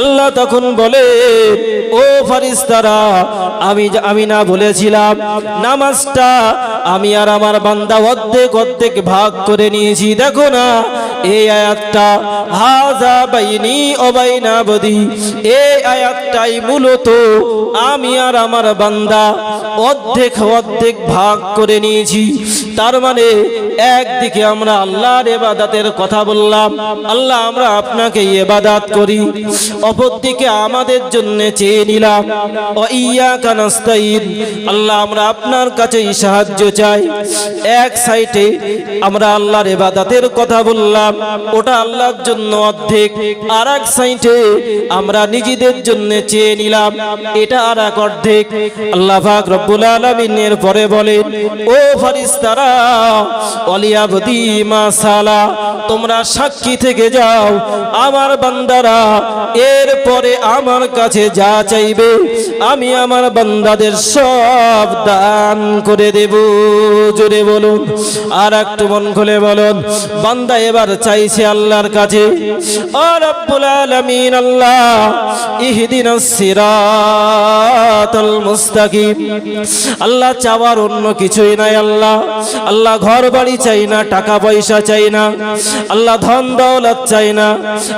আল্লাহ তখন বলে, ও ফারিস্তারা, আমি আমি না বলেছিলাম, নামাজটা আমি আর আমার বান্দা অর্ধেক অর্ধেক ভাগ করে নিয়েছি। দেখো না, এই আয়াতটা হাজা বাইনি অবাইনা বদি এই আয়াতটাই মূলত আমি আর আমার বান্দা অর্ধেক অর্ধেক ভাগ করে নিয়েছি। তার মানে একদিকে আমরা আল্লাহর এবাদাতের কথা বললাম, আল্লাহ আমরা আপনাকে এবাদাত করি। অপরদিকে আমাদের জন্য চেয়ে নিলাম। ও ইয়া কানাস্তাইন আল্লাহ আমরা আপনার কাছেই সাহায্য চাই। এক সাইডে আমরা আল্লাহর এবাদাতের কথা বললাম, ওটা আল্লাহর জন্য অর্ধেক। আর এক সাইডে আমরা নিজেদের জন্য চেয়ে নিলাম, এটা আর এক অর্ধেক। আল্লাহ পাক রব্বুল আলামিনের পরে বলেন, ও ফারিস্তারা অলিয়াবদি মাসালা তোমরা সাক্ষী থেকে যাও। আমার বান্দারা এরপরে আমার কাছে যা চাইবে, আমি আমার বান্দাদের সব দান করে দেব। জোরে বলুন, আর একটু মন খুলে বলুন, বান্দা এবার চাইছে আল্লাহর কাছে রব্বুল আলামিন আল্লাহ, ইহদিনাস সিরাতাল মুস্তাকিম। আল্লাহ চাওয়ার অন্য কিছুই নাই আল্লাহ। আল্লাহ ঘর বাড়ি চাই না, টাকা পয়সা চাই না। আল্লাহ ধন দৌলত চাই না।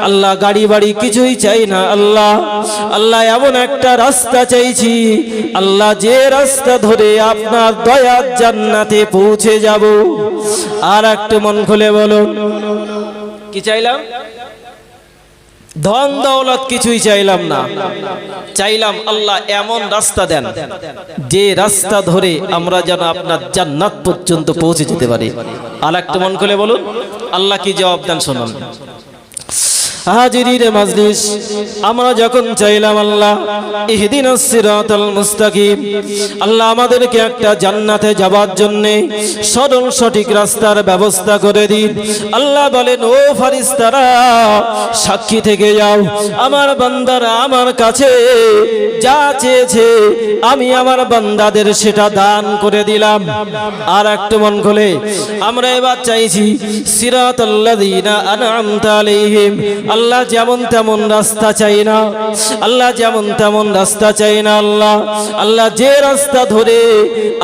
আল্লাহ গাড়ি বাড়ি কিছুই চাই না আল্লাহ। আল্লাহ এমন একটা রাস্তা চাইছি। আল্লাহ যে রাস্তা ধরে আপনার দয়ার জান্নাতে পৌঁছে যাব। আর একটু মন খুলে বলুন। কি চাইলাম? ধন দৌলত কিছুই চাইলাম না। চাইলাম আল্লাহ এমন রাস্তা দেন, যে রাস্তা ধরে আমরা যেন আপনার জান্নাত পর্যন্ত পৌঁছে যেতে পারি। আর একটা মন খুলে বলুন। আল্লাহ কি জবাব দেন শুনুন। হাজিরির মাজলিস। আমরা যখন চাইলাম আল্লাহ, ইহদিনাস সিরাতাল মুস্তাকিম, আল্লাহ আমাদেরকে একটা জান্নাতে যাবার জন্য সরল সঠিক রাস্তার ব্যবস্থা করে দিন। আল্লাহ বলেন, ও ফারিস্তারা সাক্ষী থেকে যাও। আমার বান্দারা আমার কাছে যা চেয়েছে, আমি আমার বান্দাদের সেটা দান করে দিলাম। আর একটু মন খুলে, আমরা এবার চাইছি, সিরাতাল্লাযীনা আনআমতা আলাইহিম আল্লাহ যেমন তেমন রাস্তা চাই না। আল্লাহ যেমন তেমন রাস্তা চাই না আল্লাহ। আল্লাহ যে রাস্তা ধরে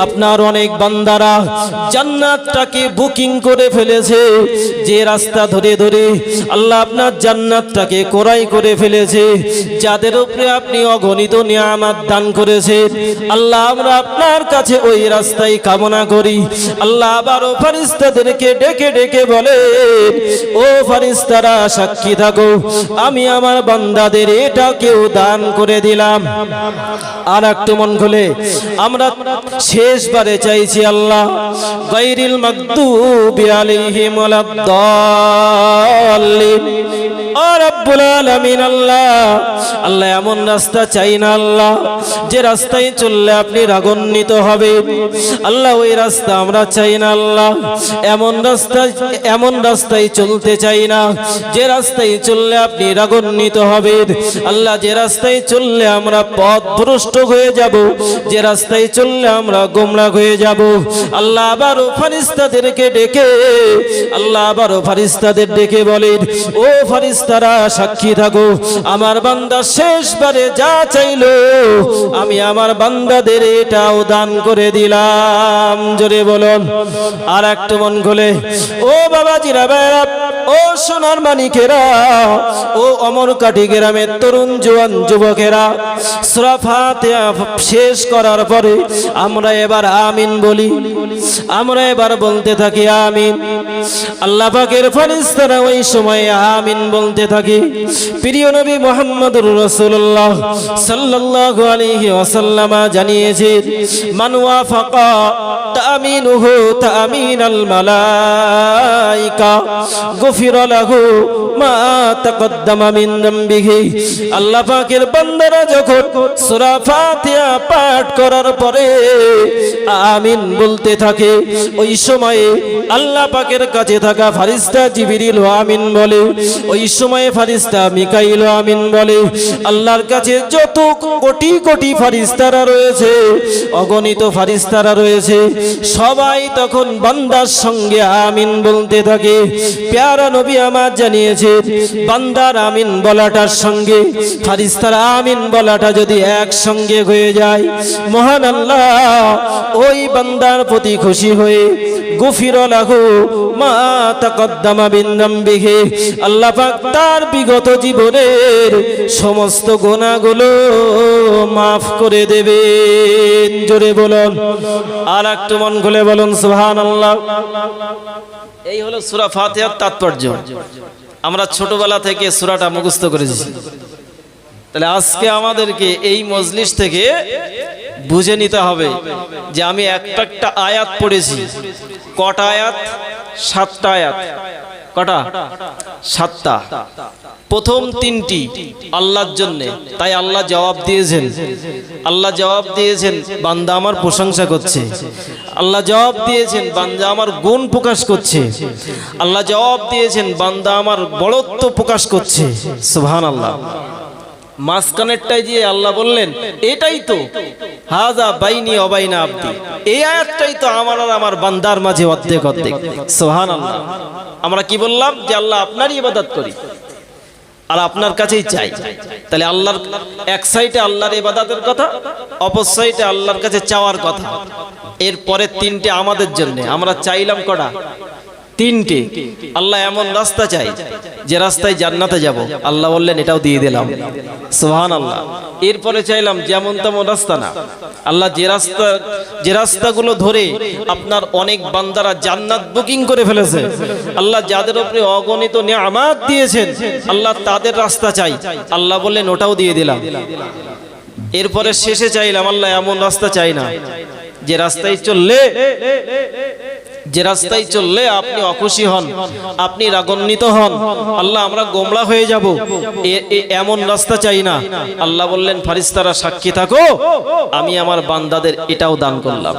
আপনার অনেক বান্দারা জান্নাতটাকে বুকিং করে ফেলেছে, যে রাস্তা ধরে ধরে আল্লাহ আপনার জান্নাতটাকে কোরাই করে ফেলেছে, যাদের উপরে আপনি অগণিত নিয়ামাত দান করেছেন, আল্লাহ আমরা আপনার কাছে ওই রাস্তায় কামনা করি। আল্লাহ আবারও ফারিস্তাদেরকে ডেকে ডেকে বলে ও ফারিস্তারা সাক্ষী থাকো। আমি আমার বান্দাদের এটা কেউ দান করে দিলাম। আর একটু মন খুলে, আমরা শেষবারে চাইছি আল্লাহ গাইরিল মাগদুবি আলাইহিম ওয়ালাদ-দাল্লিন ও রব্বুল আলামিন আল্লাহ আল্লাহ এমন রাস্তা চাই না আল্লাহ, যে রাস্তায় চললে আপনি রাগান্বিত হবে। আল্লাহ ওই রাস্তা আমরা চাই না আল্লাহ, এমন রাস্তা এমন রাস্তায় চলতে চাই না, যে রাস্তায় চললে আপনি রাগান্বিত হবেন। আল্লাহ যে রাস্তায় চললে আমরা পথ ভ্রষ্ট হয়ে যাব, যে রাস্তায় চললে আমরা গোমরা হয়ে যাব। আল্লাহ আবারও ফারিস্তাদেরকে ডেকে, আল্লাহ আবারও ফারিস্তাদের ডেকে বলেন, ও ফারিস্তারা সাক্ষী থাকো। আমার বান্দা শেষবারে যা চাইলো, আমি আমার বান্দাদের এটাও দান করে দিলাম। জোরে বলুন আর একটু মন খুলে। ও বাবাজিরা ভাইরা ও সোনার মানিকেরা ও অমর কাঠি গ্রামের তরুণ জোয়ান যুবকেরা সরাফাতে শেষ করার পরে আমরা এবার আমিন বলি। আমরা এবার বলতে থাকি আমিন। আল্লাহ পাকের ফেরেশতারা ওই সময় আমিন বলতে থাকে। প্রিয় নবী মুহাম্মদুর রাসূলুল্লাহ সাল্লাল্লাহু আলাইহি ওয়াসাল্লাম জানিয়েছেন মান ওয়াফাকা তামিনুহু তামিনাল মালাইকা, গুফির লাহু মা তাকদ্দামা মিন যামবিহি আল্লাহ পাকের বান্দারা যখন সূরা ফাতিহা পাঠ করার পরে আমিন বলতে থাকে, ওই সময়ে আল্লাহ পাকের কাছে থাকা ফারিস্তা জিবিরিল আমিন বলে, ওই সময়ে ফারিস্তা মিকাইল আমিন বলে, আল্লাহর কাছে যত কোটি কোটি ফারিস্তারা রয়েছে, অগণিত ফারিস্তারা রয়েছে, সবাই তখন বান্দার সঙ্গে আমিন বলতে থাকে। প্যারা নবী আমার জানিয়েছে, বান্দার আমিন বলাটার সঙ্গে, ফারিস্তার আমিন বলাটা যদি একসঙ্গে হয়ে যায়, মহান আল্লাহ, ওই বান্দার প্রতি খুশি হয়ে গুফির লাহু মা তাকদ্দামা বিন যামবিহি আল্লাহ পাক তার বিগত জীবনের সমস্ত গুনাহগুলো মাফ করে দেবেন। জোরে বলুন। আর একটু মন খুলে বলুন, সুবহানাল্লাহ। এই হলো সূরা ফাতিহার তাৎপর্য। আমরা ছোটবেলা থেকে সূরাটা মুখস্থ করেছি। তাহলে আজকে আমাদেরকে এই মজলিস থেকে বুঝে নিতে হবে যে আমি একটা একটা আয়াত পড়েছি। কটা আয়াত? সাতটা আয়াত। কটা? সাতটা। প্রথম তিনটি আল্লাহর জন্য। তাই আল্লাহ জবাব দিয়েছেন। আল্লাহ জবাব দিয়েছেন, বান্দা আমার প্রশংসা করছে। আল্লাহ জবাব দিয়েছেন, বান্দা আমার গুণ প্রকাশ করছে। আল্লাহ জবাব দিয়েছেন, বান্দা আমার বড়ত্ব প্রকাশ করছে। সুবহান আল্লাহ মাঝখানেরটাই দিয়ে আল্লাহ বললেন, এটাই তো। হাজা বাইনি অবাইনা আব্দি। এই আয়াতটাই তো আমার আর আমার বান্দার মাঝে অর্ধেক অর্ধেক। সোহান আল্লাহ আমরা কি বললাম যে আল্লাহ আপনারই ইবাদত করি। আর আপনার কাছেই চাই। তাহলে আল্লাহর এক সাইডে আল্লাহর ইবাদতের কথা, অপর সাইডে আল্লাহর কাছে চাওয়ার কথা। এরপরে তিনটে আমাদের জন্য। আমরা চাইলাম কটা? তিনটে। আল্লাহ এমন রাস্তা চাই যে রাস্তায় জান্নাতে যাব। আল্লাহ বললেন, এটাও দিয়ে দিলাম। সোহান আল্লাহ এরপরে চাইলাম, যেমন তেমন রাস্তা না। আল্লাহ যে রাস্তা, যে রাস্তাগুলো ধরে আপনার অনেক বান্দারা জান্নাত বুকিং করে ফেলেছে, আল্লাহ যাদের উপরে অগণিত নিয়ামাত দিয়েছেন, আল্লাহ তাদের রাস্তা চাই। আল্লাহ বললেন, ওটাও দিয়ে দিলাম। এরপরে শেষে চাইলাম, আল্লাহ এমন রাস্তা চাই না যে রাস্তায় চললে যে রাস্তায় চললে আপনি অখুশি হন, আপনি রাগান্বিত হন, আল্লাহ আমরা গোমড়া হয়ে যাব। এমন রাস্তা চাই না। আল্লাহ বললেন ফারিস্তারা সাক্ষী থাকো, আমি আমার বান্দাদের এটাও দান করলাম।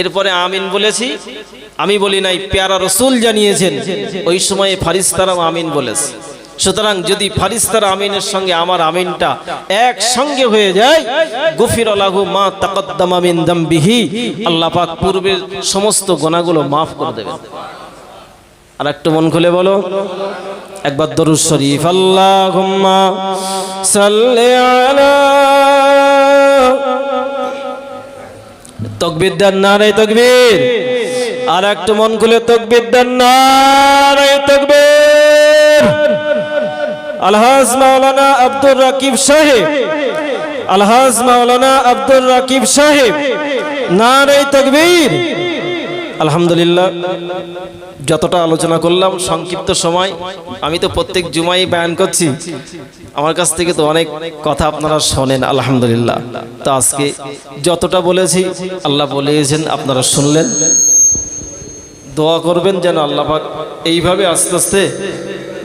এরপরে আমিন বলেছি, আমি বলি নাই, পেয়ারা রসুল জানিয়েছেন। ওই সময়ে ফারিস্তারাও আমিন বলেছে। সুতরাং যদি ফারিস্তার আমিনের সঙ্গে আমার আমিনটা একসঙ্গে হয়ে যায় গফির লাহু মা তাকদ্দাম আমিন দামবিহি, আল্লাহ পাক পূর্বের সমস্ত গোনাগুলো মাফ করে দেবেন। আর একটু মন খুলে বলো, একবার দরুদ শরীফ, আল্লাহুম্মা সাল্লি আলা তকবীর দেন নারে তকবীর। আর একটু মন খুলে, তকবীর দেন নারে তকবীর। আলহাজ মাওলানা আব্দুর রাকিব সাহেব, আলহাজ মাওলানা আব্দুর রাকিব সাহেব না নারে তকবীর। আলহামদুলিল্লাহ, যতটা আলোচনা করলাম, সংক্ষিপ্ত সময়, আমি তো প্রত্যেক জুমাই বয়ান করছি। আমার কাছ থেকে তো অনেক কথা আপনারা শোনেন, আলহামদুলিল্লাহ। তো আজকে যতটা বলেছি, আল্লাহ বলেছেন, আপনারা শুনলেন। দোয়া করবেন যেন আল্লাহ এইভাবে আস্তে আস্তে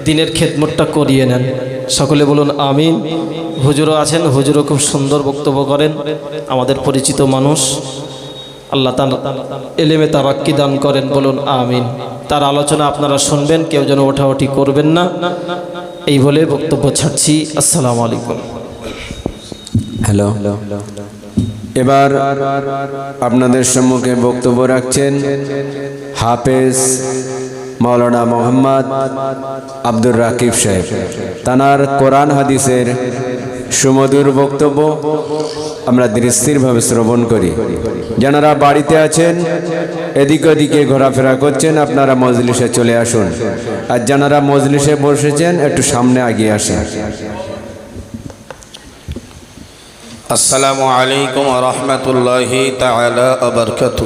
দিনের খেদমতটা করিয়ে নেন। সকলে বলুন, আমিন। হুজুরও আছেন, হুজুরও খুব সুন্দর বক্তব্য করেন। আমাদের পরিচিত মানুষ, আল্লাহ তার এলেমে তারাক্কি দান করেন, বলুন, আমিন। তার আলোচনা আপনারা শুনবেন, কেউ যেন ওঠাওঠি করবেন না। এই বলে বক্তব্য ছাড়ছি। আসসালামু আলাইকুম। হ্যালো। এবার আপনাদের সম্মুখে বক্তব্য রাখছেন হাফেজ মৌলানা মোহাম্মদ আব্দুর রাকিব সাহেব। তানার কোরআন হাদিসের সুমধুর বক্তব্য আমরা দৃষ্টিরভাবে শ্রবণ করি। যারা বাড়িতে আছেন, এদিক ওদিকে ঘোরাফেরা করছেন, আপনারা মজলিসে চলে আসুন। আর যারা মজলিসে বসেছেন, একটু সামনে আগিয়ে আসেন। আসসালামু আলাইকুম রহমতুল্লাহ তালা আবরকাতু